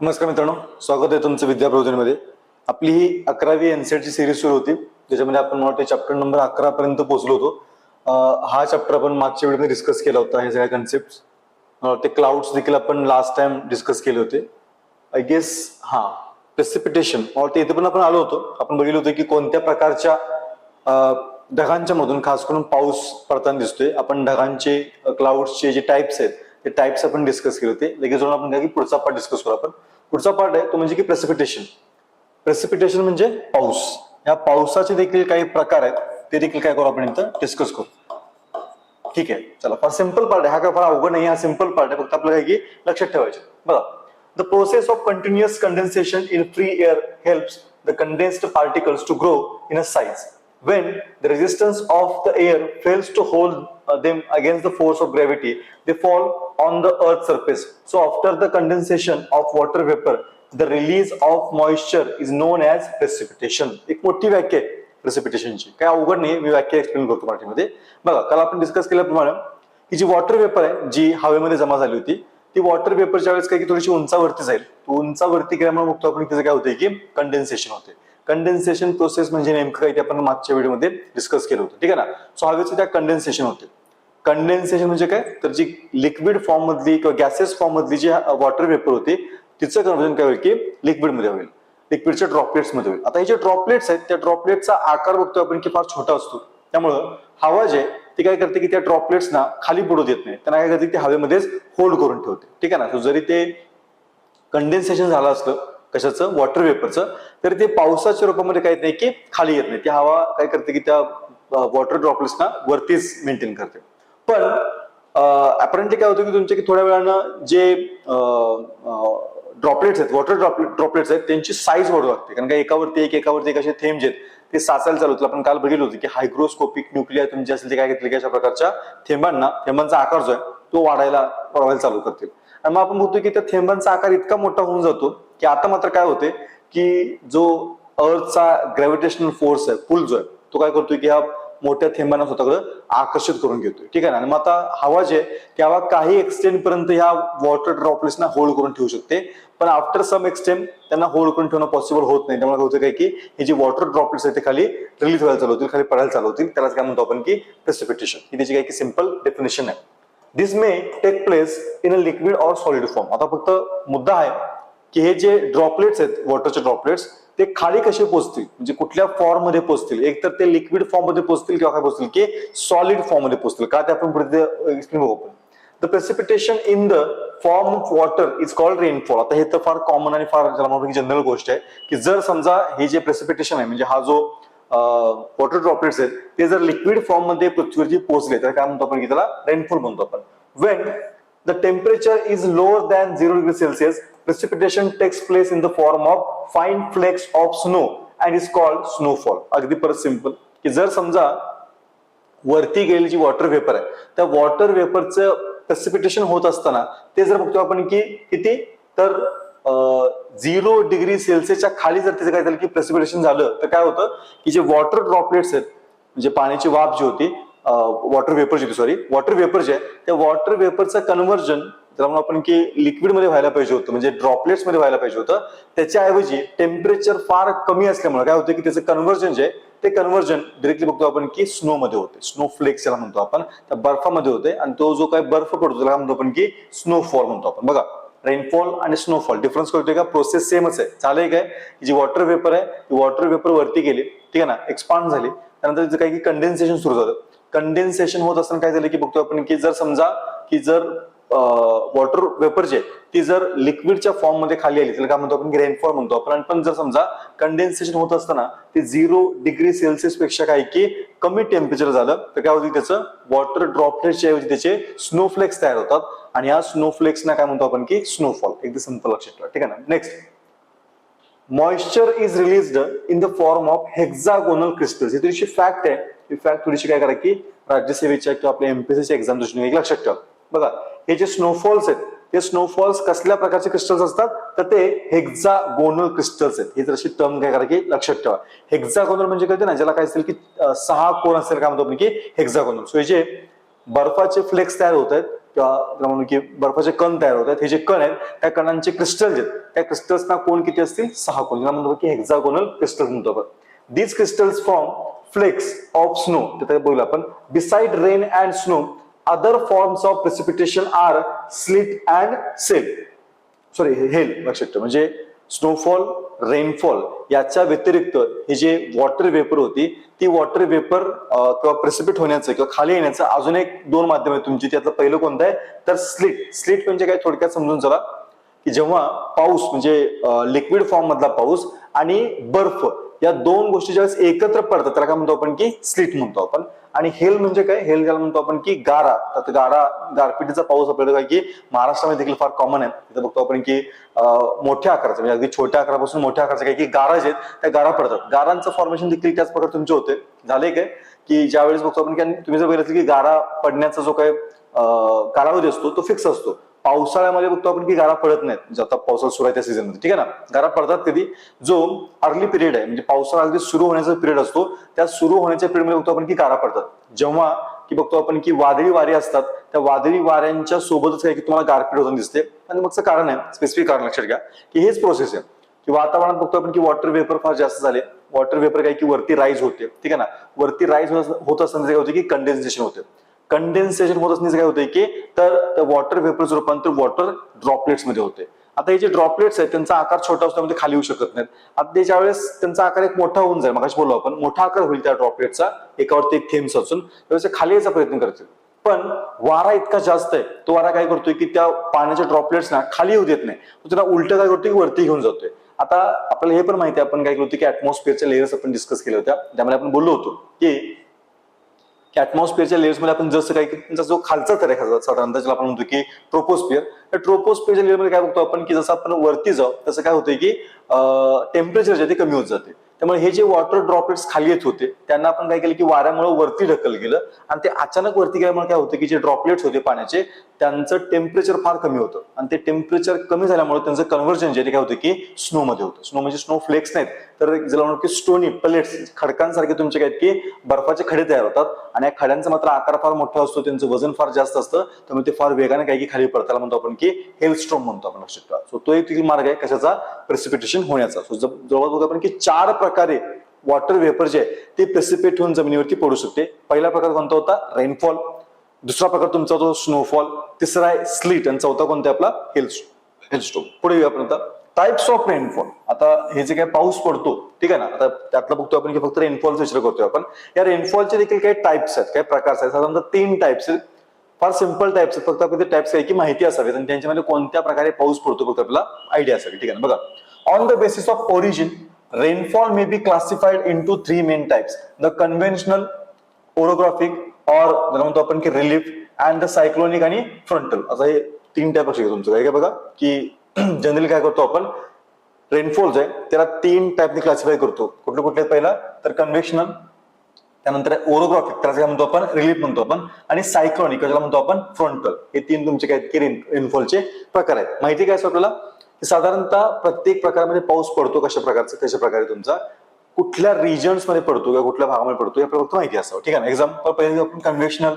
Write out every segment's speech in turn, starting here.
नमस्कार मित्रांनो स्वागत आहे तुमचं विद्याप्रबोधनमध्ये आपली ही अकरावी एनसेटची सिरीज सुरू होती ज्याच्यामध्ये आपण मला चॅप्टर नंबर अकरा पर्यंत पोहोचलो होतो. हा चॅप्टर आपण मागच्या वेळी डिस्कस केला होता हे सगळ्या कन्सेप्ट ते क्लाउड्स देखील आपण लास्ट टाइम डिस्कस केले होते. आय गेस हा प्रेसिपिटेशन ते इथे पण आपण आलो होतो. आपण बघितलं होतं की कोणत्या प्रकारच्या ढगांच्या मधून खास करून पाऊस पडताना दिसतोय. आपण ढगांचे क्लाउड्सचे जे टाईप्स आहेत ते टाईप्स आपण डिस्कस केले होते. लगेच आपण काय की पुढचा पार्ट डिस्कस करू आपण. पुढचा पार्ट आहे तो म्हणजे की प्रेसिपिटेशन प्रेसिपिटेशन म्हणजे पाऊस. या पावसाचे देखील काही प्रकार आहेत ते देखील काय करू आपण इथं? डिस्कस करू. ठीक आहे चला. फार सिंपल पार्ट आहे. हा काय फार अवघड नाही हा सिंपल पार्ट आहे. फक्त आपल्याला काय की लक्षात ठेवायचे बघा the process of continuous condensation in free air helps the condensed particles to grow in a size when the resistance of the air fails to hold uh, them against the force of gravity they fall on the earth's surface so after the condensation of water vapor the release of moisture is known as precipitation एक मोठी व्याख्या आहे प्रेसिपिटेशनची काय अवघड नाही मी व्याख्या explain करतो मराठीमध्ये बघा काल आपण डिस्कस केल्याप्रमाणे की जी वॉटर वेपर आहे जी हवेमध्ये जमा झाली होती ती वॉटर वेपरच्या वेळेस काय की थोडीशी उंचावरती जाईल उंचावरती गेल्यामुळे बघतो आपण तिचं काय होतंय की कंडेन्सेशन होते कंडेन्सेशन प्रोसेस म्हणजे नेमकं काही ते आपण मागच्या व्हिडिओमध्ये डिस्कस केलं होतं. ठीक आहे ना? सो हवेचं त्या कंडेन्सेशन होते. कंडेन्सेशन म्हणजे काय? तर जी लिक्विड फॉर्म मधली किंवा गॅसेस फॉर्म मधली जी वॉटर वेपर होती तिचं कन्व्हर्जन काय होईल की लिक्विडमध्ये होईल. लिक्विडच्या ड्रॉपलेट्समध्ये होईल. आता हे जे ड्रॉपलेट्स आहेत त्या ड्रॉपलेटचा आकार बघतो आपण की फार छोटा असतो. त्यामुळं हवा जे आहे, ती काय करते की त्या ड्रॉपलेट्सना खाली पडू देत नाही. त्यांना काय करते की ते हवेमध्येच होल्ड करून ठेवते. ठीक आहे ना? जरी ते कंडेन्सेशन झालं असलं कशाचं? वॉटर वेपरचं तर ते पावसाच्या रूपामध्ये काय येत नाही की खाली येत नाही. ती हवा काय करते की त्या वॉटर ड्रॉपलेट्सना वरतीच मेंटेन करते. पण अपरेंटली काय होतं की तुमच्या की थोड्या वेळानं जे ड्रॉपलेट्स आहेत वॉटर ड्रॉपलेट्स आहेत त्यांची साईज वाढू लागते. कारण का एकावरती एक एकावरती एक असे थेंब जे आहेत. ते साचायला चालू होतं. आपण काल बघितलं होतं की हायग्रोस्कोपिक न्यूक्लिया तुमचे असेल ते काय घेतले की अशा प्रकारच्या थेंबांना थेंबांचा आकार जो आहे तो वाढायला वाढवायला चालू करतील. आणि मग आपण बघतो की त्या थेंबांचा आकार इतका मोठा होऊन जातो की आता मात्र काय होते की जो अर्थचा ग्रॅव्हिटेशनल फोर्स आहे पुल जो आहे तो काय करतोय की हा मोठ्या थेंबांना स्वतःकडे आकर्षित करून घेतोय. ठीक आहे ना? आणि मग आता हवा जे आहे, हवा काही एक्सटेंड पर्यंत ह्या वॉटर ड्रॉपलेट्सना होल्ड करून ठेवू शकते. पण आफ्टर सम एक्सटेंड त्यांना होल्ड करून ठेवणं पॉसिबल होत नाही. त्यामुळे काय होतं काय की हे जे वॉटर ड्रॉपलेट्स आहेत ते खाली रिलीज व्हायला चालू होतील खाली पडायला चालू होतील. त्यालाच काय म्हणतो आपण की प्रेसिपिटेशन ही त्याची काय की सिंपल डेफिनेशन आहे. This may take place in a liquid or solid form आता फक्त मुद्दा आहे की हे जे ड्रॉपलेट्स आहेत वॉटरचे ड्रॉपलेट्स ते खाली कसे पोहोचतील म्हणजे कुठल्या फॉर्ममध्ये पोचतील? एक तर ते लिक्विड फॉर्ममध्ये पोचतील किंवा काय पोचतील? की सॉलिड फॉर्ममध्ये पोहोचतील का ते आपण पुढे एक्सप्लेन बघू the precipitation in the form of water is called rainfall आता हे तर फार कॉमन आणि फार जनरल गोष्ट आहे की जर समजा हे जे प्रेसिपिटेशन आहे म्हणजे हा जो वॉटर ड्रॉपलेट्स आहेत ते जर लिक्विड फॉर्ममध्ये पृथ्वीवरती पोहोचले तर काय म्हणतो आपण की त्याला रेनफॉल म्हणतो आपण. When the temperature is lower than zero degree Celsius precipitation takes place in the form of fine flakes of snow and is called snowfall. अगदी परत सिंपल की जर समजा वरती गेलेली जी वॉटर वेपर आहे त्या वॉटर वेपरचं प्रेसिपिटेशन होत असताना ते जर बघतो आपण की किती? तर झिरो डिग्री सेल्सिअसच्या खाली जर त्याचं काय झालं की प्रेसिपिटेशन झालं तर काय होतं? की जे वॉटर ड्रॉपलेट्स आहेत म्हणजे पाण्याची वाफ जी होती वॉटर वेपर जी होती सॉरी वॉटर वेपर जे आहे त्या वॉटर वेपरचं कन्व्हर्जन त्याला म्हणून आपण की लिक्विडमध्ये व्हायला पाहिजे होतं म्हणजे ड्रॉपलेट्समध्ये व्हायला पाहिजे होतं. त्याच्याऐवजी टेम्परेचर फार कमी असल्यामुळे काय होतं की त्याचं कन्व्हर्जन जे आहे ते कन्व्हर्जन डिरेक्टली बघतो आपण की स्नो मध्ये होते. स्नो फ्लेक्स याला म्हणतो आपण त्या बर्फामध्ये होते. आणि तो जो काय बर्फ पडतो त्याला म्हणतो आपण की स्नोफॉल म्हणतो आपण. बघा रेनफॉल आणि स्नोफॉल डिफरन्स करतोय का? प्रोसेस सेमच आहे. चालेल काय? जी वॉटर वेपर आहे ती वॉटर वेपर वरती गेली ठीक आहे ना? एक्सपांड झाली. त्यानंतर तिचं काही की कंडेन्सेशन सुरू झालं. कंडेन्सेशन होत असताना काय झालं की बघतो आपण की जर समजा की जर वॉटर वेपर जे ती जर लिक्विडच्या फॉर्ममध्ये खाली आली त्याला काय म्हणतो आपण? रेनफॉल म्हणतो आपण. आणि पण जर समजा कंडेन्सेशन होत असताना ते झिरो डिग्री सेल्सिअसपेक्षा काय की कमी टेम्परेचर झालं तर काय होती त्याचं? वॉटर ड्रॉपलेटच्या ऐवजी त्याचे स्नोफ्लेक्स तयार होतात. आणि या स्नोफ्लेक्सना काय म्हणतो आपण की? स्नोफॉल एकदम सिंपल लक्षात ठेवा. ठीक आहे ना? Next moisture is released in the form of hexagonal crystals ही थोडीशी फॅक्ट आहे. ही फॅक्ट थोडीशी काय करा की राज्यसेवेच्या किंवा आपल्या एमपीएससीच्या एक्झाम दृष्टीने लक्षात ठेवा. बघा हे जे स्नोफॉल्स आहेत ते स्नोफॉल्स कसल्या प्रकारचे क्रिस्टल्स असतात? तर ते हेक्झागोनल क्रिस्टल्स आहेत. ही जर अशी टर्म काय करा की लक्षात ठेवा. हेक्झागोनल म्हणजे कळते ना ज्याला काय असेल की सहा कोण असेल काय म्हणतो आपण की हेक्झागोनल सो हे जे बर्फाचे फ्लेक्स तयार होत आहेत किंवा म्हणून की बर्फाचे कण तयार होत आहेत हे जे कण आहेत त्या कणांचे क्रिस्टल जे आहेत, त्या क्रिस्टल्सना कोण किती असतील? सहा कोण ज्याला म्हणतो की हेक्झागोनल क्रिस्टल म्हणतो आपण. These crystals form flakes of snow ते बोलू आपण. Beside rain and snow other forms of precipitation are sleet and sale sorry hail लक्षात ठेवा. म्हणजे स्नोफॉल रेनफॉल याच्या व्यतिरिक्त हे जे वॉटर वेपर होती ती वॉटर वेपर किंवा प्रेसिपिट होण्याचं किंवा खाली येण्याचं अजून एक दोन माध्यम आहे तुमची. त्यातलं पहिलं कोणतं आहे? तर स्लिट स्लिट म्हणजे काय? थोडक्यात समजून चला. की जेव्हा पाऊस म्हणजे लिक्विड फॉर्म मधला पाऊस आणि बर्फ या दोन गोष्टी ज्यावेळेस एकत्र पडतात त्याला काय म्हणतो आपण की स्लिट म्हणतो आपण. आणि हेल म्हणजे काय? हेल ज्याला म्हणतो आपण की गारा. तर गारा गारपिटीचा पाऊस आपल्याला काय की महाराष्ट्रामध्ये देखील फार कॉमन आहे. तिथे बघतो आपण की मोठ्या आकाराचे म्हणजे अगदी छोट्या आकारापासून मोठ्या आकाराचे काय की गारा जे आहेत त्या गारा पडतात. गारांचं फॉर्मेशन देखील त्याच प्रकारे तुमचे होते. झाले काय? की ज्यावेळेस बघतो आपण की तुम्ही जर बघितलं की गारा पडण्याचा जो काय कालावधी असतो तो फिक्स असतो. पावसाळ्यामध्ये बघतो आपण की गारा पडत नाहीत. म्हणजे आता पावसाळा सुरू आहे त्या सीझनमध्ये. ठीक आहे ना? गारा पडतात कधी? जो अर्ली पिरियड आहे. म्हणजे पावसाळा अगदी सुरू होण्याचा पिरियड असतो. त्या सुरू होण्याच्या पिरियडमध्ये बघतो आपण की गारा पडतात. जेव्हा की बघतो आपण की वादळी वारे असतात त्या वादळी वाऱ्यांच्या सोबतच काय की तुम्हाला गारपीट होताना दिसते. आणि मगचं कारण आहे स्पेसिफिक कारण लक्षात घ्या की हेच प्रोसेस आहे. की वातावरणात बघतो आपण की वॉटर वेपर फार जास्त झाले. वॉटर वेपर काय की वरती राईज होते. ठीक आहे ना? वरती राईज होत असताना काय होते की कंडेन्सेशन होते. कंडेन्सेशन होत असण्याचं काय होतंय की तर वॉटर वेपरचं रूपांतर वॉटर ड्रॉपलेट्समध्ये होते. आता हे जे ड्रॉपलेट्स आहेत त्यांचा आकार छोटा असल्यामुळे खाली येऊ शकत नाहीत. आता त्याच्या ज्यावेळेस त्यांचा आकार एक मोठा होऊन जाईल. मगाशी बोललो आपण मोठा आकार होईल त्या ड्रॉपलेटचा एकावरती एक थेंब साचून त्यावेळेस खाली यायचा प्रयत्न करतील. पण वारा इतका जास्त आहे तो वारा काय करतोय की त्या पाण्याच्या ड्रॉपलेट्स ना खाली येऊ देत नाही. तो त्यांना उलट काय करतोय की वरती घेऊन जातोय. आता आपल्याला हे पण माहिती आहे आपण काय केलं होतं की ऍटमॉस्फिअरच्या लेअर्स आपण डिस्कस केल्या होत्या. त्यामध्ये आपण बोललो होतो की की ऍटमॉस्फिअरच्या लेअर्समध्ये आपण जसं काही त्यांचा जो खालचा थर आहे खालचा साधारणतः ज्याला आपण म्हणतो की ट्रोपोस्फिअर तर ट्रोपोस्फिअरच्या लेअरमध्ये काय बघतो आपण की जसं आपण वरती जाऊ तसं काय होतंय की टेम्परेचर जे आहे ते कमी होत जाते. त्यामुळे हे जे वॉटर ड्रॉपलेट्स खाली येत होते त्यांना आपण काय केलं की वाऱ्यामुळे वरती ढकल गेलं आणि ते अचानक वरती गेल्यामुळे काय होतं की जे ड्रॉपलेट्स होते पाण्याचे त्यांचं टेम्परेचर फार कमी होतं. आणि ते टेम्परेचर कमी झाल्यामुळे त्यांचं कन्व्हर्जन जे काय होतं की स्नो मध्ये होतं. स्नो म्हणजे स्नो फ्लेक्स नाहीत. तर ज्याला म्हणतो की स्टोनी प्लेट्स खडकांसारखे तुमचे काय आहेत की बर्फाचे खडे तयार होतात. आणि या खड्यांचा मात्र आकार फार मोठा असतो त्यांचं वजन फार जास्त असतं. त्यामुळे ते फार वेगाने काय की खाली पडतात म्हणतो आपण की हेलस्ट्रॉम म्हणतो आपण लक्षात ठेवा. सो तो एक मार्ग आहे कशाचा? प्रेसिपिटेशन होण्याचा. सो जवळ बघतो आपण की चार प्रकारे वॉटर वेपर जे आहे ते प्रेसिपेट होऊन जमिनीवरती पडू शकते. पहिला प्रकार कोणता होता? रेनफॉल दुसरा प्रकार तुमचा तो स्नोफॉल तिसरा आहे स्लीट आणि चौथा कोणता आपला? हिल हिलस्टोम पुढे येऊ आपण आता. टाइप्स ऑफ रेनफॉल आता हे जे काही पाऊस पडतो ठीक आहे ना? आता त्यातला बघतो आपण की फक्त रेनफॉलचा विचार करतोय आपण. या रेनफॉलचे देखील काही टाइप्स आहेत काही प्रकार आहेत. साधारणतः तीन टाइप्स आहेत. फार सिंपल टाइप्स आहेत. फक्त आपण ते टाइप्स काय की माहिती असावी आणि त्यांच्यामध्ये कोणत्या प्रकारे पाऊस पडतो फक्त आपला आयडिया असावी. ठीक आहे ना? बघा. On the basis of origin rainfall may be classified in two three main types the conventional orographic और ज्याला म्हणतो आपण की रिलीफ अँड द सायक्लोनिक आणि फ्रंटल असं हे तीन टाईप असू तुमचं. काय काय बघा? की जनरली काय करतो आपण? रेनफॉल जे आहे त्याला तीन टाईपने क्लासिफाय करतो. कुठले कुठले पहिला? तर कन्व्हेक्शनल त्यानंतर ओरोग्राफिक त्याला काय म्हणतो आपण? रिलीफ म्हणतो आपण. आणि सायक्लोनिक ज्याला म्हणतो आपण? फ्रंटल हे तीन तुमचे काय आहेत रेनफॉलचे प्रकार आहेत. माहिती काय असं आपल्याला? साधारणतः प्रत्येक प्रकारामध्ये पाऊस पडतो कशा प्रकारचा कशा प्रकारे तुमचा? कुठल्या रिजन्समध्ये पडतो किंवा कुठल्या भागामध्ये पडतो हे आपल्याला फक्त माहिती असावं ठीक आहे ना? एक्झाम्पल पहिले आपण कन्व्हेन्शनल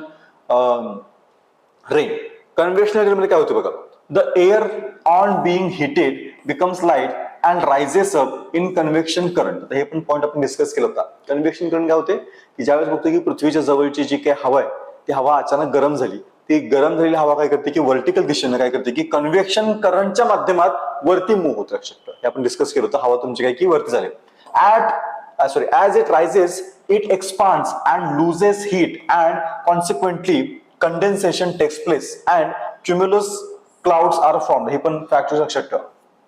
रेन कन्व्हेन्शनल रेन मध्ये काय होतं बघा? The air on being heated becomes light and rises up in convection current हे पण पॉईंट आपण डिस्कस केला होता. कन्व्हेक्शन करंट काय होते? की ज्यावेळेस बघतो की पृथ्वीच्या जवळची जी काही हवा आहे ती हवा अचानक गरम झाली. ती गरम झालेली हवा काय करते की व्हर्टिकल दिशेने काय करते की कन्व्हेक्शन करंटच्या माध्यमात वरती मूव्ह होत शकतं. हे आपण डिस्कस केलं होतं. हवा तुमची काय की वरती झाली. At sorry as it rises it expand and loses heat and consequently condensation takes place and cumulus clouds are form हे पण फॅक्ट लक्षात ठेवा.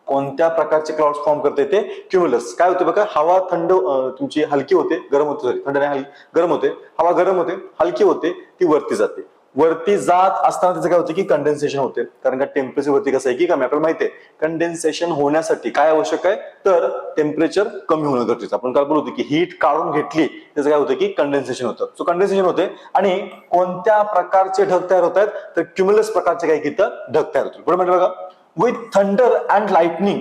कोणत्या प्रकारचे क्लाउड फॉर्म करते ते? क्युम्युलस काय होते बघा? हवा थंड तुमची हलकी होते गरम होते सॉरी थंड नाही गरम होते. हवा गरम होते हलकी होते ती वरती जाते. वरती जात असताना त्याचं काय होतं की कंडेन्सेशन होते. कारण का टेम्परेचर वरती कसं आहे की कमी आपल्याला माहिती आहे कंडेन्सेशन होण्यासाठी काय आवश्यक आहे? तर टेम्परेचर कमी होणं गरजेचं आपण काल बोलतो की हीट काढून घेतली त्याचं काय होतं की कंडेन्सेशन होतं. सो कंडेन्सेशन होते आणि कोणत्या प्रकारचे ढग तयार होत आहेत? तर क्युम्युलस प्रकारचे काय की इथं ढग तयार होतील पुढे म्हणजे बघा. With thunder and lightning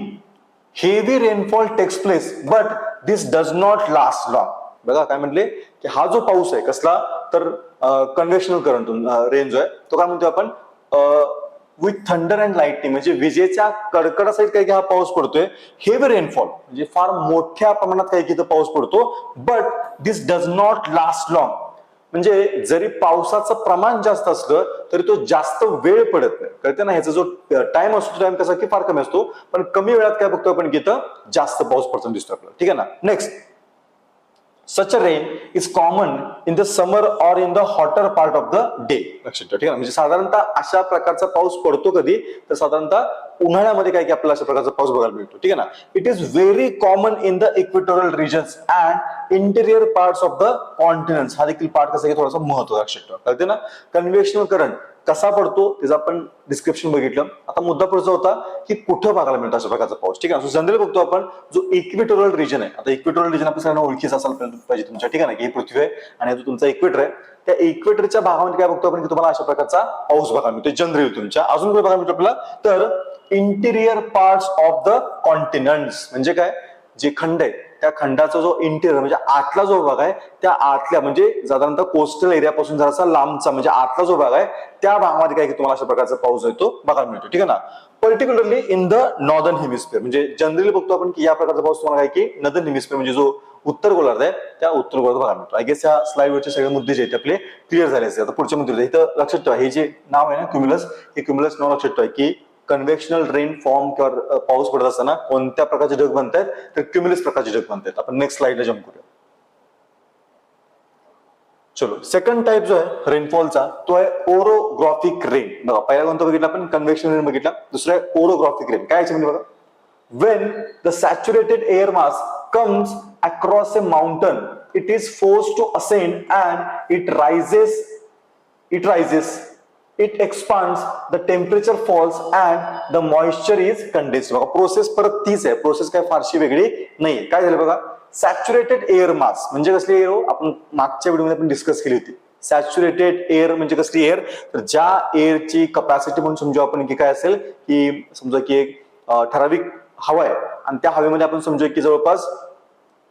heavy rainfall takes place but this does not last long बघा काय म्हटले की हा जो पाऊस आहे कसला? तर कन्व्हेशनल करंट रेन जो आहे तो काय म्हणतो आपण? विथ थंडर अँड लाईटनिंग म्हणजे विजेच्या कडकडासहित काही काही हा पाऊस पडतोय. हेवी रेनफॉल म्हणजे फार मोठ्या प्रमाणात काही काही पाऊस पडतो. But this does not last long म्हणजे जरी पावसाचं प्रमाण जास्त असलं तरी तो जास्त वेळ पडत नाही. कळते ना? ह्याचा जो टाइम असतो टाइम कसा की फार कमी असतो. पण कमी वेळात काय बघतो आपण की इथं जास्त पाऊस पडताना दिसतो आपल्याला. ठीक आहे ना? Next such a rain is common in the summer or in the hotter part of the day लक्षात ठेवा ठीक आहे म्हणजे साधारणतः अशा प्रकारचा पाऊस पडतो कधी तर साधारणतः उन्हाळ्यामध्ये काय की आपल्याला अशा प्रकारचा पाऊस बघायला मिळतो ठीक आहे ना? It is very common in the equatorial regions and interior parts of the continents हा देखील पार्ट कसा थोडासा महत्त्व लक्षात ठेवा. कळते ना? कन्व्हेक्शनल करंट कसा पडतो त्याचं आपण डिस्क्रिप्शन बघितलं. आता मुद्दा पुढचा होता की कुठं बघायला मिळतो अशा प्रकारचा पाऊस. ठीक आहे जनरल बघतो आपण जो इक्विटोरियल रिजन आहे आता इक्विटोरियल रिजन आपण सगळ्यांना ओळखीच असायला पाहिजे तुमच्या ठीक आहे ना की ही पृथ्वी आहे आणि जो तुमचा इक्वेटर आहे त्या इक्वेटरच्या भागामध्ये काय बघतो आपण की तुम्हाला अशा प्रकारचा पाऊस बघायला मिळतो जनरल तुमच्या. अजून काय बघायला मिळतो आपल्याला? तर interior parts of the continents म्हणजे काय? जे खंड आहे त्या खंडाचा जो इंटेरियर म्हणजे आतला जो भाग आहे त्या आतल्या म्हणजे साधारणतः कोस्टल एरियापासून जरासा लांबचा म्हणजे आतला जो भाग आहे त्या भागामध्ये काय की तुम्हाला अशा प्रकारचा पाऊस आहे तो बघायला मिळतो ठीक आहे ना? Particularly in the northern hemisphere म्हणजे जनरली बघतो आपण की या प्रकारचा पाऊस तुम्हाला काय की नदन हेमिस्फिअर म्हणजे जो उत्तर गोलार्ध आहे त्या उत्तर गोलार्ध बघायला मिळतो. आय गेस या स्लाईडवरचे सगळे मुद्दे जे आहेत आपले क्लिअर झाले असते आता पुढचे मुद्दे इथं लक्षात ठेवा हे जे नाव आहे ना क्युम्युलस हे क्युम्युलस नाव लक्षात ठेवा की कन्व्हेक्शनल रेन फॉर्म किंवा पाऊस पडत असताना कोणत्या प्रकारचे ढग बनतायत? तर क्युम्युलस प्रकारचे ढग बनतायत. आपण नेक्स्ट स्लाइडला जम्प करूया. चलो सेकंड टाइप जो आहे रेनफॉलचा तो आहे ओरोग्राफिक रेन बघा पहिला कोणता बघितला आपण? कन्व्हेक्शन रेन बघितला. दुसरा आहे ओरोग्राफिक रेन काय म्हणजे बघा? When the saturated air mass comes across a mountain it is force to ascend and it rises it rises it expands the temperature falls and the moisture is condensed बघा process परत तीच आहे. Process काय फारशी वेगळी नाहीये. काय झालं बघा? सॅच्युरेटेड एअर मास म्हणजे कसली एअर हो? आपण मागच्या व्हिडिओमध्ये आपण डिस्कस केली होती. सॅच्युरेटेड एअर म्हणजे कसली एअर तर ज्या एअरची कपॅसिटी म्हणून समजू आपण की काय असेल? की समजा की एक ठराविक हवा आहे. आणि त्या हवेमध्ये आपण समजू की जवळपास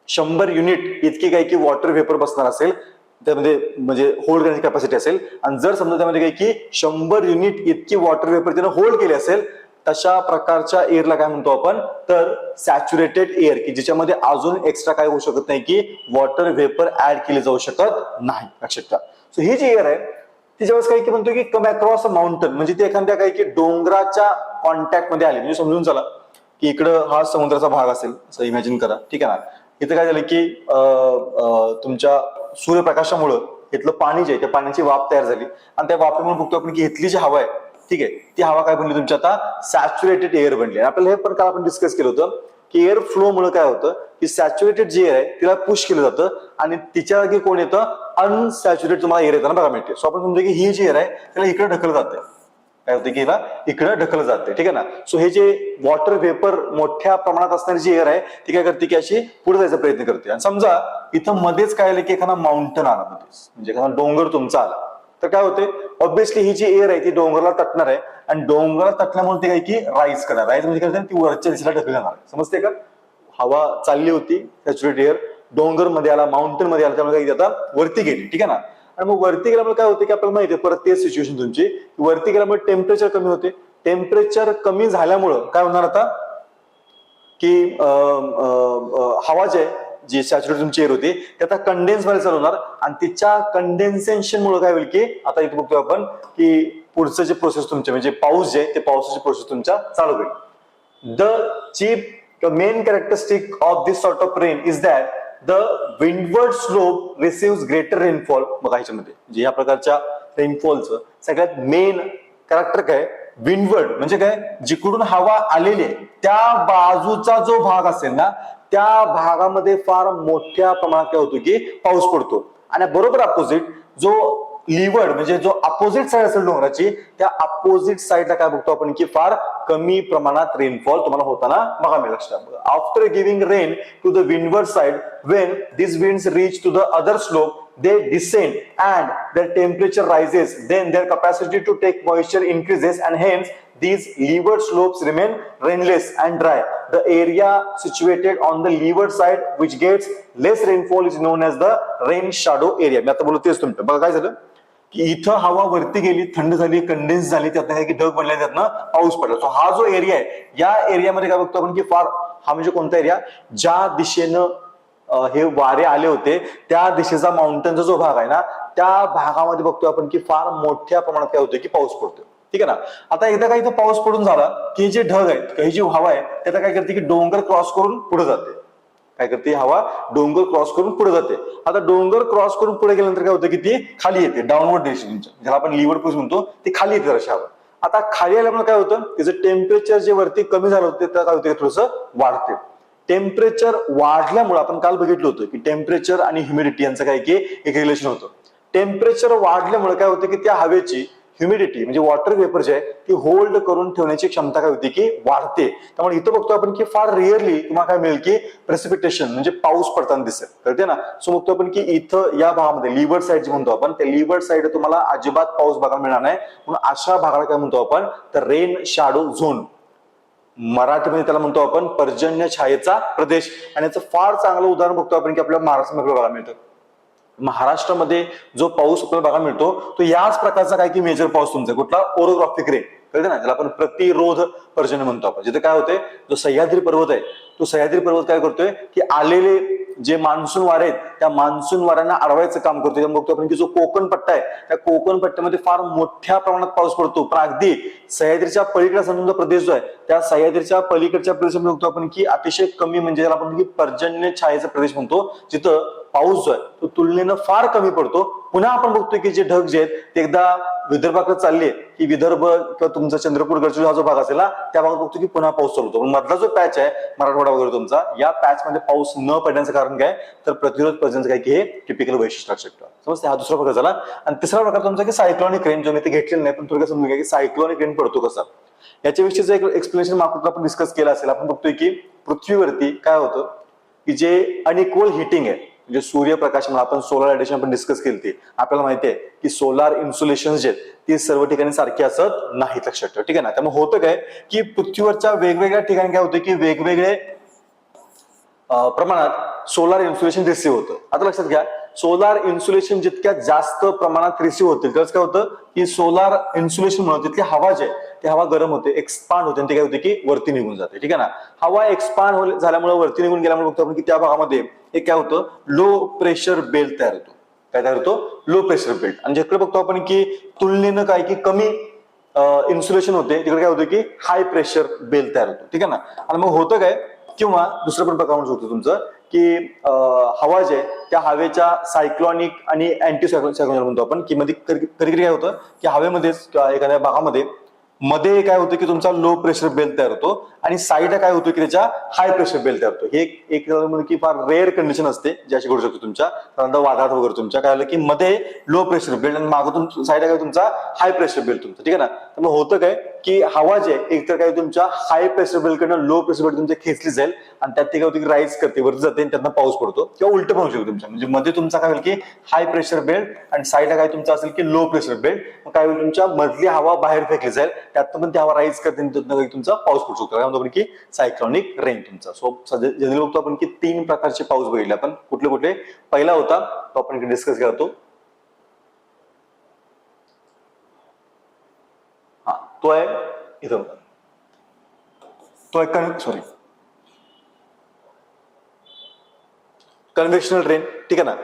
शंभर युनिट इतकी काही की वॉटर व्हेपर बसणार असेल. त्यामध्ये म्हणजे होल्ड करण्याची कॅपॅसिटी असेल. आणि जर समजा त्यामध्ये काही की शंभर युनिट इतकी वॉटर वेपर त्यानं होल्ड केली असेल तशा प्रकारच्या एअरला काय म्हणतो आपण? तर सॅच्युरेटेड एअर की ज्याच्यामध्ये अजून एक्स्ट्रा काय होऊ शकत नाही की वॉटर वेपर ऍड केले जाऊ शकत नाही. लक्षात ठेवा. सो ही जी एअर आहे ती ज्यावेळेस काही की म्हणतो की कम अक्रॉस अ माउंटन म्हणजे ते एखाद्या काही की डोंगराच्या कॉन्टॅक्टमध्ये आली. म्हणजे समजून चला की इकडं हा समुद्राचा भाग असेल. असं इमॅजिन करा. ठीक आहे ना? इथं काय झालं की तुमच्या सूर्यप्रकाशामुळं इथलं पाणी जे आहे त्या पाण्याची वाफ तयार झाली. आणि त्या वाफेमुळे बघतो आपण की इथली जी हवा आहे ठीक आहे ती हवा काय बनली तुमची आता? सॅच्युरेटेड एअर बनली आपल्याला हे पण काल आपण डिस्कस केलं होतं की एअर फ्लो मुळे काय होतं? की सॅच्युरेटेड जे एअर आहे तिला पुश केलं जातं आणि तिच्या जागी कोण येतं? अनसॅच्युरेट तुम्हाला एअर येताना बघा मिळते सो आपण समजू की ही जी एअर आहे त्याला इकडे ढकललं जाते काय होते की हिला इकडं ढकललं जाते ठीक आहे ना? सो हे जे वॉटर व्हेपर मोठ्या प्रमाणात असणारी जी एअर आहे ती काय करते की अशी पुढे जायचा प्रयत्न करते. आणि समजा इथं मध्येच काय आलं की एखादा माउंटन आला मध्येच. म्हणजे एखादा डोंगर तुमचा आला. तर काय होते ऑब्विसली ही जी एअर आहे ती डोंगराला तटणार आहे. आणि डोंगराला तटल्यामुळे ते काय की राईज करणार. राईज म्हणजे काय ती वरच्या दिशेला ढकल जाणार समजते का? हवा चालली होती सॅच्युरेट एअर डोंगरमध्ये आला माउंटनमध्ये आला त्यामुळे काय आता वरती गेली ठीक आहे ना? आणि मग वरती गेल्यामुळे काय होते की आपल्याला माहिती आहे परत तेच सिच्युएशन तुमची. वरती गेल्यामुळे टेम्परेचर कमी होते. टेम्परेचर कमी झाल्यामुळं काय होणार आता? की हवा जे आहे, जी सॅच्युरेट तुमची एअर होती ते आता कंडेन्स व्हायला चालू होणार. आणि तिच्या कंडेन्सेशन मुळे काय होईल की आता इथे बघतोय आपण की पुढचं जे प्रोसेस तुमचे म्हणजे पाऊस जे आहे ते पावसाची प्रोसेस तुमच्या चालू होईल. The chief main characteristic of this sort of rain is that the windward slope receive greater rainfall बघा ह्याच्यामध्ये म्हणजे या प्रकारच्या रेनफॉलचं सगळ्यात मेन कॅरेक्टर काय? विंडवर्ड म्हणजे काय? जिकडून हवा आलेली आहे त्या बाजूचा जो भाग असेल ना त्या भागामध्ये फार मोठ्या प्रमाणात काय होतो की पाऊस पडतो. आणि बरोबर अपोजिट जो लिवर्ड म्हणजे जो अपोजिट साईड असेल डोंगराची त्या अपोजिट साईडला काय बघतो आपण की फार कमी प्रमाणात रेनफॉल तुम्हाला होताना बघा मिळेल लक्षात after giving rain to the windward side when this winds reach to the other slope they descend and their temperature rises then their capacity to take moisture increases and hence these leeward slopes remain rainless and dry the area situated on the leeward side which gets less rainfall is known as the rain shadow area मी आता बोलतो तेच तुमचं बघा काय झालं की इथं हवा वरती गेली थंड झाली कंडेन्स झाली त्यातनं काय की ढग बनले त्यातनं पाऊस पडला. सो हा जो एरिया आहे या एरियामध्ये काय बघतो आपण की फार हा म्हणजे कोणता एरिया ज्या दिशेनं हे वारे आले होते त्या दिशेचा माउंटनचा जो भाग आहे ना त्या भागामध्ये बघतोय आपण की फार मोठ्या प्रमाणात काय होतोय की पाऊस पडतोय. ठीक आहे ना? आता एकदा काही इथं पाऊस पडून झाला की जे ढग आहेत काही जी हवा आहे त्याचा काय करते की डोंगर क्रॉस करून पुढे जाते. काय करते? हवा डोंगर क्रॉस करून पुढे जाते. आता डोंगर क्रॉस करून पुढे गेल्यानंतर काय होतं की ती खाली येते डाऊनवर्ड डिरेक्शन ज्याला आपण लिव्हर पुश म्हणतो ती खाली येते जराशी हवा. आता खाली आल्यामुळे काय होतं? त्याचं टेम्परेचर जे वरती कमी झालं होतं ते काय होतं थोडंसं वाढते. टेम्परेचर वाढल्यामुळे आपण काल बघितलं होतं की टेम्परेचर आणि ह्युमिडिटी यांचं काय की एक रिलेशन होतं. टेम्परेचर वाढल्यामुळे काय होतं की त्या हवेची ह्युमिडिटी म्हणजे वॉटर वेपर जे आहे ती होल्ड करून ठेवण्याची क्षमता काय होती की वाढते. त्यामुळे इथं बघतो आपण की फार रिअरली तुम्हाला काय मिळेल की प्रेसिपिटेशन म्हणजे पाऊस पडताना दिसेल. कळते ना? सो बघतो आपण की इथं या भागामध्ये लिवर्ड साईड जे म्हणतो आपण त्या लिवर्ड साईड तुम्हाला अजिबात पाऊस बघायला मिळणार नाही. म्हणून अशा भागाला काय म्हणतो आपण? तर रेन शॅडो झोन मराठीमध्ये त्याला म्हणतो आपण पर्जन्य छायेचा प्रदेश. आणि याचं फार चांगलं उदाहरण बघतो आपण की आपल्या महाराष्ट्रामध्ये बघायला मिळतं. महाराष्ट्रामध्ये जो पाऊस आपल्याला बघायला मिळतो तो याच प्रकारचा काय की मेजर पाऊस तुमचा कुठला? ओरोग्राफिक रे कळते ना? ज्याला आपण प्रतिरोध पर्जन्य म्हणतो आपण. जिथे काय होते जो सह्याद्री पर्वत आहे तो सह्याद्री पर्वत काय करतोय? की आलेले जे मान्सून वारे आहेत त्या मान्सून वाऱ्यांना अडवायचं काम करतो त्यामुळे बघतो आपण की जो कोकण पट्टा आहे त्या कोकण पट्ट्यामध्ये फार मोठ्या प्रमाणात पाऊस पडतो. पण अगदी सह्याद्रीच्या पलीकडचा समजा प्रदेश जो आहे त्या सह्याद्रीच्या पलीकडच्या प्रदेशामध्ये बघतो आपण की अतिशय कमी म्हणजे ज्याला आपण की पर्जन्य छायेचा प्रदेश म्हणतो जिथं पाऊस जो आहे तो तुलनेनं फार कमी पडतो. पुन्हा आपण बघतोय की जे ढग जे आहेत ते एकदा विदर्भाकडे चालले की विदर्भ किंवा तुमचा चंद्रपूर गडचिरोली हा जो भाग असेल ना त्या भागात बघतो की पुन्हा पाऊस चालू होतो. पण मधला जो पॅच आहे मराठवाडा वगैरे तुमचा या पॅच मध्ये पाऊस न पडण्याचं कारण काय? तर प्रतिरोध पर्यंत काय की हे टिपिकल वैशिष्ट्य असू समजते हा दुसरा प्रकार झाला. आणि तिसरा प्रकार तुमचा की सायक्लॉनिक रेन जो मी ते घेतलेलं नाही पण थोडक्यात समजून घ्या की सायक्लॉनिक रेन पडतो कसा? याच्याविषयीचं एक एक्सप्लेनेशन मागून आपण डिस्कस केलं असेल आपण बघतोय की पृथ्वीवरती काय होतं? की जे अनइक्वल हिटिंग आहे म्हणजे सूर्यप्रकाश म्हणून आपण सोलार रेडिएशन आपण डिस्कस केली ती आपल्याला माहिती आहे की सोलार इन्सुलेशन जे आहेत ती सर्व ठिकाणी सारखी असत नाहीत लक्षात ठेवा. ठीक आहे ना? त्यामुळे होतं काय की पृथ्वीवरच्या वेगवेगळ्या ठिकाणी काय होतं की वेगवेगळे प्रमाणात सोलार इन्सुलेशन रिसीव्ह होतं. आता लक्षात घ्या सोलार इन्सुलेशन जितक्या जास्त प्रमाणात रिसीव्ह होतील त्याच काय होतं की सोलार इन्सुलेशन म्हणून तितकी हवा जे आहे ती हवा गरम होते एक्सपांड होते आणि ते काय होते की वरती निघून जाते. ठीक आहे ना? हवा एक्सपांड झाल्यामुळे वरती निघून गेल्यामुळे बघतो आपण की त्या भागामध्ये एक काय होतं? लो प्रेशर बेल्ट तयार होतो. काय तयार होतो? लो प्रेशर बेल्ट आणि जिकडे बघतो आपण की तुलनेनं काय की कमी इन्सुलेशन होते तिकडे काय होतं की हाय प्रेशर बेल तयार होतो. ठीक आहे ना? आणि मग होतं काय? किंवा दुसरं पण प्रकार म्हणू शकतो तुमचं की हवा जे आहे त्या हवेच्या सायक्लॉनिक आणि अँटी सायक्लॉनिक म्हणतो आपण की मध्ये कधी कधी काय होतं? की हवेमध्येच किंवा एखाद्या भागामध्ये मध्ये काय होतं की तुमचा लो प्रेशर बेल तयार होतो आणि साईडला काय होतं की त्याच्या हाय प्रेशर बेल तयार होतो. हे एक- की फार रेअर कंडिशन असते जी अशी घडू शकतो तुमच्या. साधारणतः वादात वगैरे तुमच्या. काय झालं की मध्ये लो प्रेशर बेल्ट आणि मागून साईडला काय तुमचा हाय प्रेशर बेल्ट तुमचा. ठीक आहे ना? त्यामुळे होतं काय? की हवा जे आहे, एक तर काय तुमच्या हाय प्रेशर बेल्ट कडनं लो प्रेशर बेल्ट तुमच्या खेचली जाईल आणि त्यात ते काय होतं की राईज करते वरती जाते आणि त्यातनं पाऊस पडतो किंवा उलट पण होऊ शकतो तुमच्या. म्हणजे मध्ये तुमचा काय होईल की हाय प्रेशर बेल्ट आणि साईडला काय तुमचा असेल की लो प्रेशर बेल्ट मग काय होईल तुमच्या मधली हवा बाहेर फेकली जाईल त्यातनं पण ती हवा राईज करते आणि तुमचा पाऊस पडू शकतो. काय म्हणतो आपण की सायक्लॉनिक रेन तुमचा. सो जनरली बघतो आपण की तीन प्रकारचे पाऊस बघितले आपण. कुठले कुठले? पहिला होता तो आपण डिस्कस करतो. तो हा तो आहे इथं तो आहे सॉरी कन्व्हेक्शनल रेन ठीक आहे ना?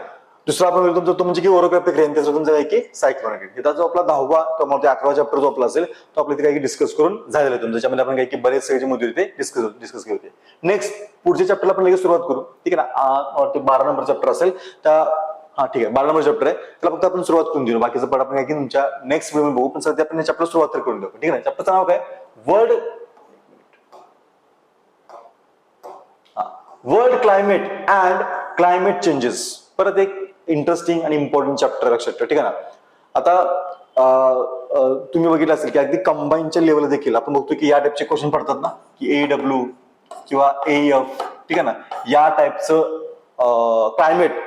दुसरा आपण तुमचा तो म्हणजे की ओरोग्राफिक रेन त्याचं तुमचं काय की सायक्लॉनिक रेन हिचा जो आपला दहावा किंवा ते अकरा चॅप्टर जो आपला असेल तो आपल्या काही डिस्कस करून झालेला आहे तुमचं. ज्यामध्ये आपण काही की बरेच सगळे मुद्दे होते डिस्कस डिस्कस केले होते. नेक्स्ट पुढच्या चॅप्टरला आपण लगेच सुरुवात करू. ठीक आहे ना? बारा नंबर चॅप्टर असेल. त्या हा ठीक आहे. बारा नंबर चॅप्टर आहे. त्याला फक्त आपण सुरुवात करून देऊ. बाकीचं पण आपण काय की तुमच्या नेक्स्ट वेळ बघू. पण सध्या आपण चॅप्टर सुरुवात तर करून देऊ ठीक आहे चॅप्टरचं नाव काय? World world climate and climate changes परत एक इंटरेस्टिंग आणि इम्पॉर्टंट चॅप्टर लक्षात ठेवा. ठीक आहे ना? आता तुम्ही बघितलं असेल की अगदी कंबाईनच्या लेवल देखील आपण बघतो की या टाईपचे क्वेश्चन पडतात ना? की ए डब्ल्यू किंवा ए एफ ठीक आहे ना? या टाईपचं क्लायमेट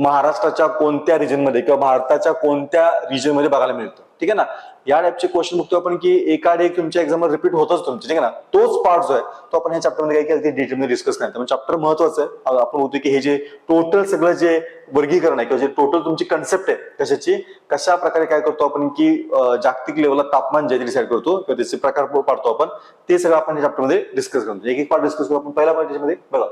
महाराष्ट्राच्या कोणत्या रिजनमध्ये किंवा भारताच्या कोणत्या रिजनमध्ये बघायला मिळतो? ठीक आहे ना? या टाईपचे क्वेश्चन बघतो आपण की एका एक तुमच्या एक्झामवर रिपीट होतच तुमचे ठीक आहे ना? तोच पार्ट जो आहे तो आपण ह्या चॅप्टरमध्ये काय केलं डिटेलमध्ये डिस्कस नाही त्यामुळे चॅप्टर महत्वाचं आहे. आपण होतो की हे जे टोटल सगळं जे वर्गीकरण आहे किंवा जे टोटल तुमची कन्सेप्ट आहे कशाची कशा प्रकारे काय करतो आपण की जागतिक लेवलला तापमान जे डिसाईड करतो किंवा त्याचे प्रकार पाडतो आपण ते सगळं आपण या चॅप्टरमध्ये डिस्कस करतो एक एक पार्ट डिस्कस करू आपण पहिला पार्ट त्याच्यामध्ये बघा.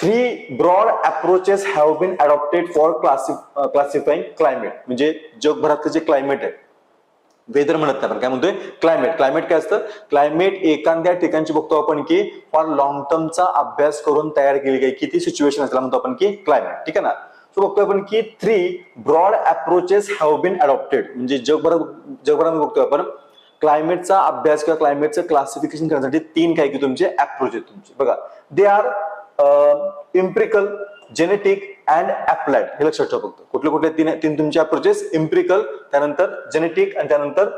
Three broad approaches have been adopted for classifying climate म्हणजे जगभरातलं जे क्लायमेट आहे. वेदर म्हणत नाही आपण काय म्हणतोय? क्लायमेट क्लायमेट काय असतं? क्लायमेट एखाद्या ठिकाणची बघतो आपण की फार लॉंग टर्मचा अभ्यास करून तयार केली गेली. किती सिच्युएशन असल्याला म्हणतो आपण की क्लायमेट ठीक आहे ना? सो बघतोय आपण की three broad approaches have been adopted म्हणजे जगभरात जगभरात बघतोय आपण क्लायमेटचा अभ्यास किंवा क्लायमेटचं क्लासिफिकेशन करण्यासाठी तीन काय की तुमचे अप्रोच आहेत तुमचे. बघा they are empirical genetic and applied हे लक्षात ठेवा फक्त. कुठले कुठले तीन तीन तुमचे अप्रोचेस इम्प्रिकल त्यानंतर जेनेटिक आणि त्यानंतर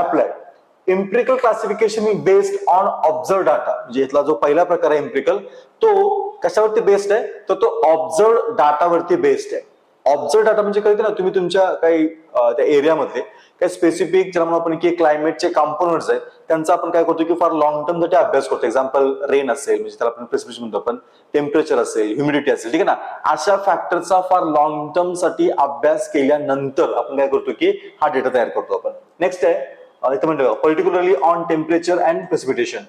applied empirical classification is based on observe data म्हणजे इथला जो पहिला प्रकार आहे इम्प्रिकल तो कशावरती बेस्ड आहे? तर तो ऑब्झर्व डाटावरती बेस्ड आहे. ऑब्झर्व डाटा म्हणजे कळते ना तुम्ही तुमच्या काही त्या एरियामध्ये काही स्पेसिफिक ज्याला म्हणून आपण की क्लायमेटचे कॉम्पोनंट्स आहेत त्यांचा आपण काय करतो की फार लॉंग टर्मसाठी अभ्यास करतो. एक्झाम्पल रेन असेल म्हणजे त्याला आपण प्रेसिपिटेशन म्हणतो आपण टेम्परेचर असेल ह्युमिडिटी असेल ठीक आहे ना? अशा फॅक्टरचा फार लॉंग टर्मसाठी अभ्यास केल्यानंतर आपण काय करतो की हा डेटा तयार करतो आपण. नेक्स्ट आहे इथं म्हणतो particularly on temperature and precipitation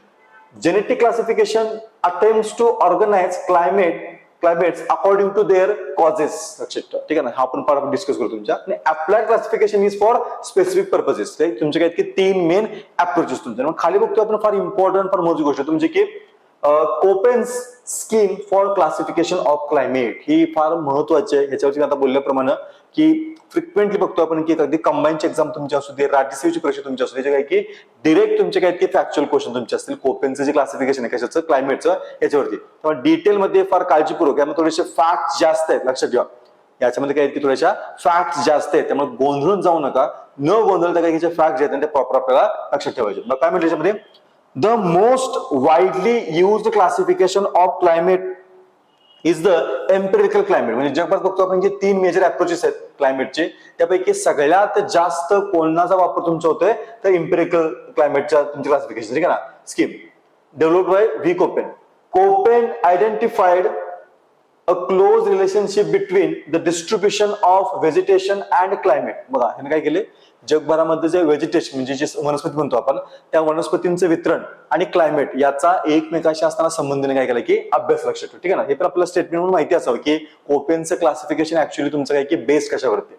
genetic classification attempt to organize climate climates according to their causes लक्षात ठेवा. ठीक आहे ना? हा आपण पार्ट आपण डिस्कस करू तुमच्या आणि apply classification is for specific purposes तुमचे काय की तीन मेन अप्रोचेस तुमचे. मग खाली बघतो आपण फार इम्पॉर्टंट फार महत्वाची गोष्ट. तुमची की Koppen's scheme for classification of climate ही फार महत्वाची आहे. ह्याच्यावरती आता बोलल्याप्रमाणे की फ्रिक्वेंटली बघतो आपण की अगदी कंबाईनची एक्झाम तुमची असू दे राज्यसेवेची परीक्षा तुमची असू दे काय की डिरेक्ट तुमचे काय की फॅक्च्युअल क्वेश्चन तुमचे असतील. कोपेनचं जे क्लासिफिकेशन आहे कशाचं? क्लायमेटचं याच्यावरती. तेव्हा डिटेलमध्ये फार काळजीपूर्वक यामध्ये थोडेसे फॅक्ट जास्त आहेत लक्षात ठेवा. याच्यामध्ये काय आहेत की थोड्याशा फॅक्ट जास्त आहेत त्यामुळे गोंधळून जाऊ नका. न गोंधळता काही फॅक्ट जे आहेत ते प्रॉपर आपल्याला लक्षात ठेवायचे. मग काय म्हटलं याच्यामध्ये? The most widely use classification of climate is the empirical climate म्हणजे जगभरात बघतो आपण जे तीन मेजर अप्रोचेस आहेत क्लायमेटचे त्यापैकी सगळ्यात जास्त कोणाचा वापर तुमचा होतोय तर इम्पेरिकल क्लायमेटच्या तुमचे क्लासिफिकेशन ठीक आहे ना? Scheme develop by V Koppen Koppen identified a close relationship between the distribution of vegetation and climate बघा ह्याने काय केले? जगभरामध्ये जे व्हेजिटेशन म्हणजे जे वनस्पती म्हणतो आपण त्या वनस्पतींचं वितरण आणि क्लायमेट याचा एकमेकाशी असताना संबंधीने काय केलं की अभ्यास लक्षात ठेव ठीक आहे ना? हे पण आपल्याला स्टेटमेंट म्हणून माहिती असावं की ओपेनचं क्लासिफिकेशन ऍक्च्युली तुमचं काय की बेस कशावरती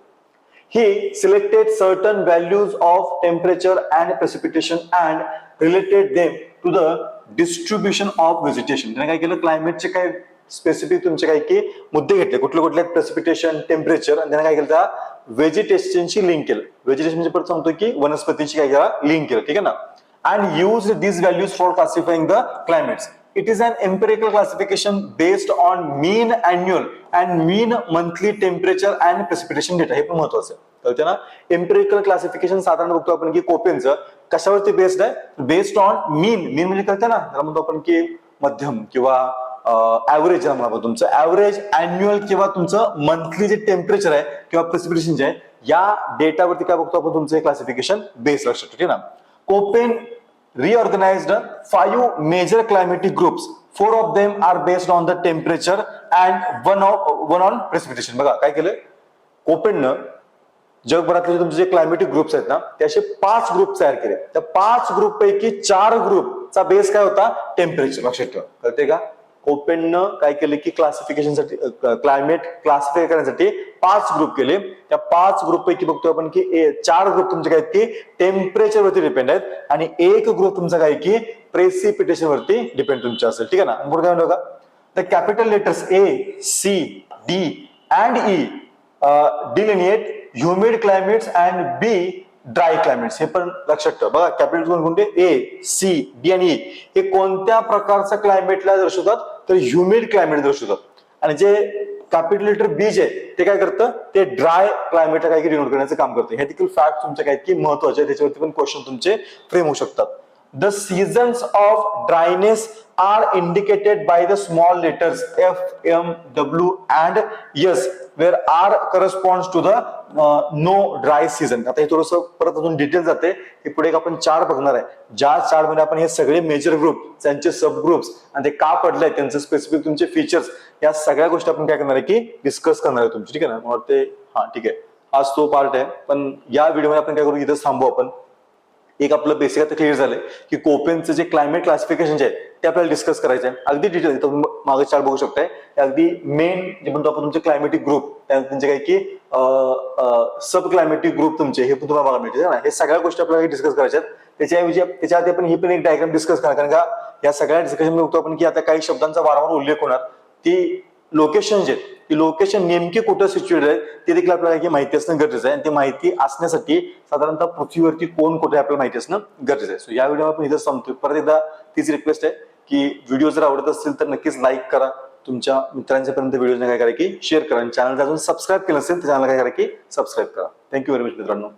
ही selected certain values of temperature and precipitation and related them to the distribution of vegetation त्याने काय केलं? क्लायमेटचे काय स्पेसिफिक तुमचे काय की मुद्दे घेतले. कुठले कुठले प्रेसिपिटेशन टेम्परेचर आणि त्याने काय केलं? त्या व्हेजिटेशनशी लिंक केलं. व्हेजिटेशन म्हणजे परत सांगतो की वनस्पतींची काय केला? लिंक केलं ठीक आहे ना? And use this values for classifying the climate it is an empirical classification based on mean annual and mean monthly temperature and precipitation data हे पण महत्वाचं आहे. कळते ना? एम्पेरिकल क्लासिफिकेशन साधारण बघतो आपण की कोपेनचं कशावरती बेस्ड आहे? बेस्ड ऑन मीन मीन म्हणजे कळते ना? त्याला म्हणतो आपण की मध्यम किंवा ऍव्हरेज म्हणा आपण तुमचं ऍव्हरेज अॅन्युअल किंवा तुमचं मंथली जे टेम्परेचर आहे किंवा प्रेसिपिटेशन जे आहे या डेटावरती काय बघतो आपण तुमचं क्लासिफिकेशन बेस लक्षात ठीक आहे ना? Koppen reorganized five major climatic groups four of them are based on the temperature and one of one on precipitation बघा काय केलं कोपेननं जगभरातले तुमचे जे क्लायमेटिक ग्रुप्स आहेत ना ते असे पाच ग्रुप तयार केले. त्या पाच ग्रुप पैकी चार ग्रुपचा बेस काय होता? टेम्परेचर लक्षात ठेवा. कळते का? ओपेननं काय केलं की क्लासिफिकेशनसाठी क्लायमेट क्लासिफाय करण्यासाठी पाच ग्रुप केले. त्या पाच ग्रुप पैकी बघतोय आपण की ए- चार ग्रुप तुमचे काय आहेत की टेम्परेचर वरती डिपेंड आहेत आणि एक ग्रुप तुमचा काय की प्रेसिपिटेशन वरती डिपेंड तुमचे असेल. ठीक आहे ना? पुढे काय म्हणतो का the capital letters A C D and E delineate humid climates and B dry climates हे पण लक्षात ठेवा. बघा कॅपिटल कोणते? ए सी डी आणि ई हे कोणत्या प्रकारचं क्लायमेटला दर्शवतात? तर ह्युमिड क्लायमेट दर्शवतात आणि जे कॅपिटलेटर बीज आहे, ते काय करतं? ते ड्राय क्लायमेटला काय रिनोट करण्याचं काम करतं. हे देखील फॅक्ट तुमच्या काय की महत्त्वाचे आहे त्याच्यावरती पण क्वेश्चन तुमचे फ्रेम होऊ शकतात. The seasons of dryness are indicated by the small letters F M W and where where are to to the no dry season. आता हे थोडस परत अजून डिटेल जाते. हे पुढे एक आपण चार्ट बघणार आहे. ज्या चार्टमध्ये आपण हे सगळे मेजर ग्रुप त्यांचे सब ग्रुप्स आणि ते का पडले त्यांचे स्पेसिफिक तुमचे फीचर्स या सगळ्या गोष्टी आपण काय करणार आहे की डिस्कस करणार आहे तुमची. ठीक आहे ना? मला वाटते हा ठीक आहे. आज तो पार्ट आहे. पण या व्हिडिओमध्ये आपण काय करू इथं थांबू आपण. एक आपलं बेसिक आता क्लिअर झालंय की कोपेनचं जे क्लायमेट क्लासिफिकेशन जे आहे ते आपल्याला डिस्कस करायचं आहे अगदी डिटेल तुम्ही मागे चार्ट बघू शकताय. अगदी मेन जे म्हणतो आपण तुमचे क्लायमेटिक ग्रुप त्यांचे काय की सब क्लायमेटिक ग्रुप तुमचे हे पण तुम्हाला बघायला मिळते ना? हे सगळ्या गोष्टी आपल्याला डिस्कस करायच्या आहेत त्याच्याऐवजी त्याच्या आधी आपण ही पण एक डायग्राम डिस्कस करणार कारण का या सगळ्या डिस्कशन बघतो आपण की आता काही शब्दांचा वारंवार उल्लेख होणार. ती लोकेशन जे ती लोकेशन नेमकी कुठं सिच्युएटेड आहे ते देखील आपल्याला माहिती असणं गरजेचं आहे. आणि ती माहिती असण्यासाठी साधारणतः पृथ्वीवरती कोण कुठे आपल्याला माहिती असणं गरजेचं आहे. सो या व्हिडिओ आपण इथं संपतो परत एकदा तीच रिक्वेस्ट आहे. की व्हिडिओ जर आवडत असतील तर नक्कीच लाईक करा. तुमच्या मित्रांच्या पर्यंत व्हिडिओ काय करा की शेअर करा. आणि चॅनल अजून सबस्क्राईब केलं असेल तर चॅनल काय करा की सबस्क्राईब करा. थँक्यू व्हेरी मच मित्रांनो.